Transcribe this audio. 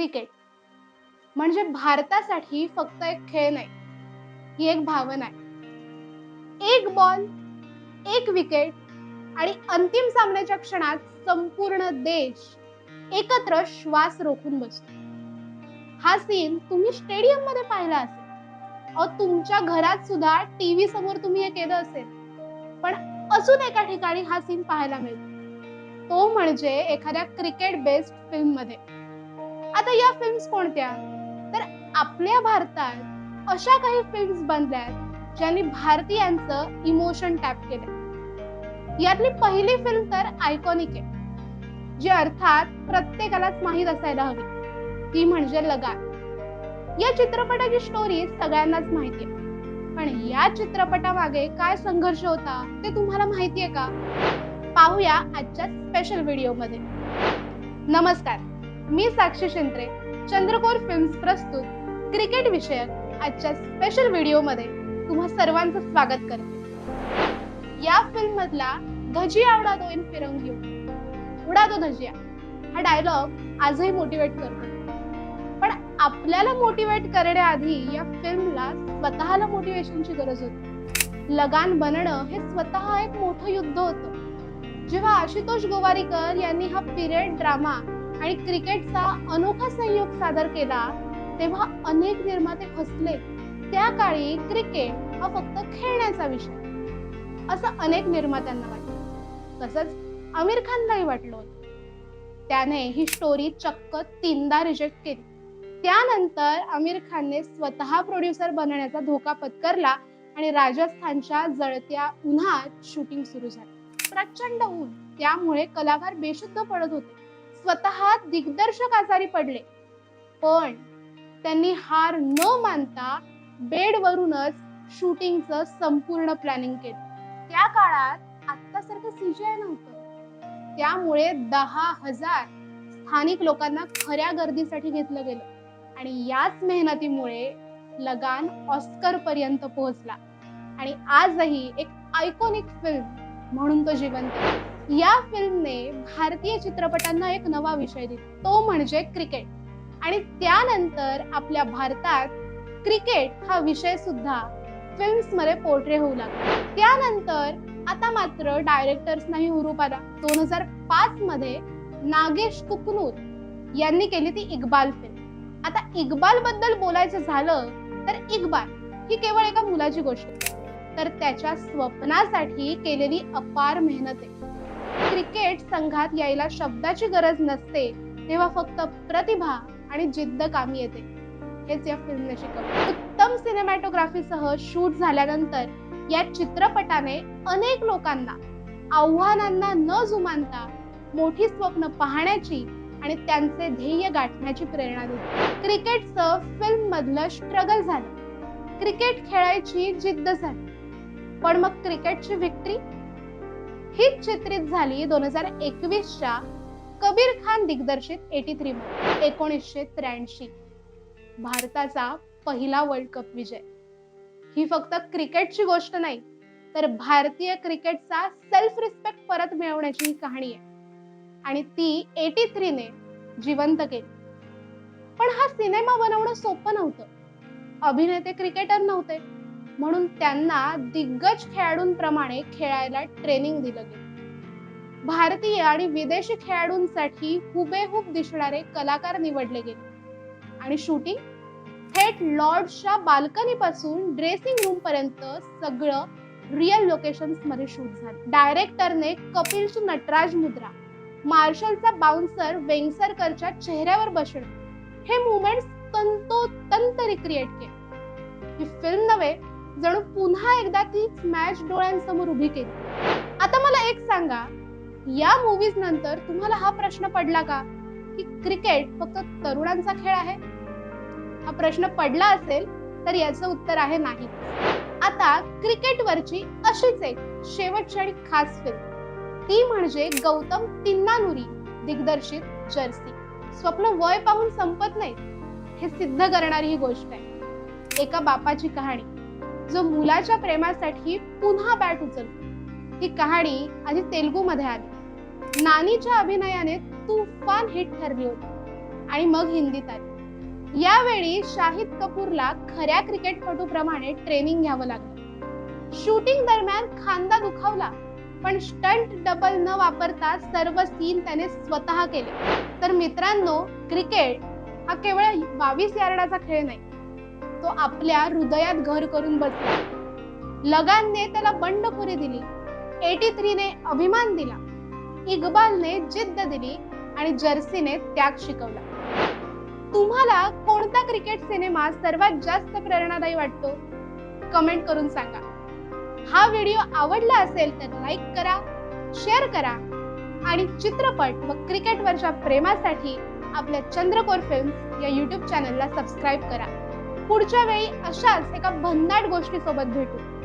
Cricket. म्हणजे भारतासाठी फक्त एक खेळ नाही ही एक भावना आहे. एक बॉल एक विकेट आणि अंतिम सामन्याच्या क्षणात संपूर्ण देश एकत्र श्वास रोखून बसतो. हा सीन तुम्ही स्टेडियममध्ये पाहिला असेल. अहो तुमच्या घरात सुद्धा टीव्ही समोर तुम्ही हे केलं असेल. पण अजून एका ठिकाणी हा सीन पाहायला मिळतो. तो म्हणजे एखाद्या क्रिकेट बेस्ड फिल्ममध्ये. आता या फिल्म्स कोणत्या? तर आपल्या भारतात अशा काही फिल्म्स बनल्यात ज्यांनी भारतीयांचं इमोशन टॅप केलं यातली पहिली फिल्म तर आयकॉनिक आहे जी अर्थात प्रत्येकालाच माहीत असायला हवी. ती म्हणजे लगान. या चित्रपटाची स्टोरी सगळ्यांनाच माहिती आहे. पण या चित्रपटामागे काय संघर्ष होता ते तुम्हाला माहितीये का? पाहूया आजच्या स्पेशल व्हिडिओमध्ये. नमस्कार. मी साक्षी शिंत्रे चंद्रकोर फिल्म्स प्रस्तुत क्रिकेट विषयक आजच्या स्पेशल व्हिडिओमध्ये तुम्हा सर्वांचं स्वागत करते. या फिल्म मधला धजिया उडा दो इन फिरंगी उडा दो धजिया हा डायलॉग आजही मोटिवेट करतो. पण आपल्याला मोटिवेट करण्याआधी या फिल्मला स्वतःला मोटिवेशनची गरज होती. लगान बनणं हे स्वतः एक मोठं युद्ध होतं. जेव्हा आशुतोष गोवारीकर यांनी हा पिरियड ड्रामा आणि क्रिकेटचा अनोखा संयोग सादर केला तेव्हा अनेक निर्माते फसले त्या काळी क्रिकेट हा फक्त खेळण्याचा विषय. असं अनेक निर्मात्यांना वाटलं. तसंच आमिर खानलाही वाटलं होतं. त्याने ही स्टोरी चक्क तीनदा रिजेक्ट केली. त्यानंतर आमिर खानने स्वतः प्रोड्युसर बनण्याचा धोका पत्करला आणि राजस्थानच्या जळत्या उन्हात शूटिंग सुरू झालं. प्रचंड ऊन. त्यामुळे कलाकार बेशुद्ध पडत होते. स्वतः दिग्दर्शक आजारी पडले. पण त्यांनी हार न मानता बेडवरूनच शूटिंगचं संपूर्ण प्लॅनिंग केलं. त्या काळात आत्तासारखं सीजीआय नव्हतं. त्यामुळे दहा हजार स्थानिक लोकांना खऱ्या गर्दीसाठी घेतलं गेलं. आणि याच मेहनतीमुळे लगान ऑस्कर पर्यंत पोहोचला. आणि आजही एक आयकॉनिक फिल्म म्हणून तो जिवंत आहे. या फिल्मने भारतीय चित्रपटांना एक नवा विषय दिला. तो म्हणजे क्रिकेट. आणि त्यानंतर आपल्या भारतात क्रिकेट हा विषय सुद्धा फिल्म्समध्ये पोर्ट्रे होऊ लागला. त्यानंतर आता मात्र डायरेक्टर्सनाही हुरूप आला. दोन हजार पाच मध्ये नागेश कुकनूर यांनी केली ती इक्बाल फिल्म आता इक्बाल बद्दल बोलायचं झालं तर इक्बाल ही केवळ एका मुलाची गोष्ट. आहे. तर त्याच्या स्वप्नासाठी केलेली अपार मेहनत आहे. क्रिकेट संघात यायला शब्दाची गरज नसते तेव्हा फक्त प्रतिभा आणि जिद्द कामी येते. हेच या फिल्मने शिकवले उत्तम सिनेमॅटोग्राफीसह शूट झाल्यानंतर या चित्रपटाने अनेक लोकांना आव्हानांना न जुमानता मोठी स्वप्न पाहण्याची आणि त्यांचे ध्येय गाठण्याची प्रेरणा दिली क्रिकेटचं फिल्म मधलं स्ट्रगल झालं. क्रिकेट खेळायची जिद्द झाली. पण मग क्रिकेटची विक्ट्री हीच चित्रित झाली दोन हजार एकवीसच्या कबीर खान दिग्दर्शित एटी थ्री मध्ये एकोणीसशे त्र्याऐंशी. भारताचा पहिला वर्ल्ड कप विजय. ही फक्त क्रिकेटची गोष्ट नाही तर भारतीय क्रिकेटचा सेल्फ रिस्पेक्ट परत मिळवण्याची ही कहाणी आहे. आणि ती एटी थ्रीने जिवंत केली. पण हा सिनेमा बनवणं सोपं नव्हतं. अभिनेते क्रिकेटर नव्हते. म्हणून त्यांना दिग्गज खेळाडूंप्रमाणे खेळायला ट्रेनिंग दिलं गेलं. भारतीय आणि विदेशी खेळाडूंसाठी हुबेहूब दिसणारे कलाकार निवडले गेले. आणि शूटिंग थेट लॉर्डच्या बाल्कनी पासून ड्रेसिंग रूम पर्यंत सगळं रिअल लोकेशन्समध्ये शूट झालं. डायरेक्टरने कपिलची नटराज मुद्रा मार्शलचा बाउन्सर वेंगसरकरच्या चेहऱ्यावर बसणं हे मुवमेंट तंतोतंत रिक्रिएट केले. ही फिल्म नव्हे जणू पुन्हा एकदा तीच मॅच डोळ्यांसमोर उभी केली. आता मला एक सांगा या मूवीज नंतर तुम्हाला हा प्रश्न पडला का? की क्रिकेट फक्त तरुणांचा खेळ आहे? हा प्रश्न पडला असेल तर याचं उत्तर आहे नाही. आता क्रिकेटवरची अशीच एक शेवटची आणि खास फिल्म ती म्हणजे गौतम तिन्नानुरी दिग्दर्शित जर्सी. स्वप्न वय पाहून संपत नाही हे सिद्ध करणारी ही गोष्ट आहे. एका बापाची कहाणी. जो मुलाच्या प्रेमासाठी पुन्हा बॅट उचलतो. ही कहाणी आधी तेलगू मध्ये आली. नानीच्या अभिनयाने तुफान हिट ठरली होती आणि मग हिंदीत आली. यावेळी शाहिद कपूरला खऱ्या क्रिकेटपटूप्रमाणे ट्रेनिंग घ्यावं लागलं. शूटिंग दरम्यान खांदा दुखावला पण स्टंट डबल न वापरता सर्व सीन त्याने स्वतः केले. तर मित्रांनो क्रिकेट हा केवळ बावीस यार्डाचा खेळ नाही तो आपल्या हृदयात घर करून बसला. लगानने त्याला बंडखोरी दिली. एटी थ्रीने अभिमान दिला. इकबालने जिद्द दिली आणि जर्सीने त्याग शिकवला. तुम्हाला कोणता क्रिकेट सिनेमा सर्वात जास्त प्रेरणादायी वाटतो? कमेंट करून सांगा. हा व्हिडिओ आवडला असेल तर लाईक करा शेअर करा आणि चित्रपट व क्रिकेटवरच्या प्रेमासाठी आपल्या चंद्रकोर फिल्म्स या युट्यूब चॅनलला सबस्क्राईब करा. पुढच्या वेळी अशाच एका भन्नाट गोष्टीसोबत भेटू.